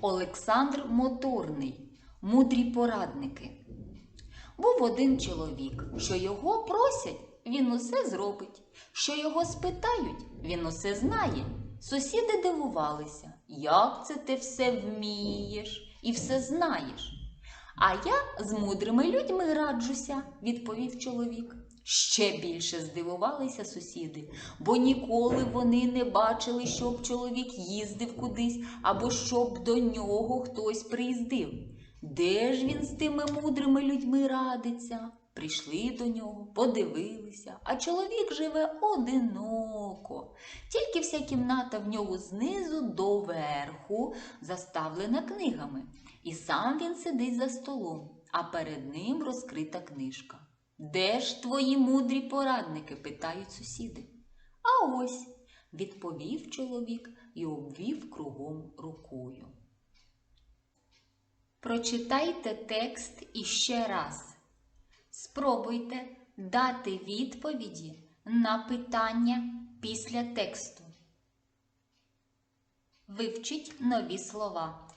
Олександр Моторний. Мудрі порадники. Був один чоловік, що його просять, він усе зробить. Що його спитають, він усе знає. Сусіди дивувалися, як це ти все вмієш і все знаєш. А я з мудрими людьми раджуся, відповів чоловік. Ще більше здивувалися сусіди, бо ніколи вони не бачили, щоб чоловік їздив кудись або щоб до нього хтось приїздив. Де ж він з тими мудрими людьми радиться? Прийшли до нього, подивилися, а чоловік живе одиноко. Тільки вся кімната в нього знизу до верху заставлена книгами. І сам він сидить за столом, а перед ним розкрита книжка. Де ж твої мудрі порадники? питають сусіди. А ось, відповів чоловік і обвів кругом рукою. Прочитайте текст іще раз. Спробуйте дати відповіді на питання після тексту. Вивчіть нові слова.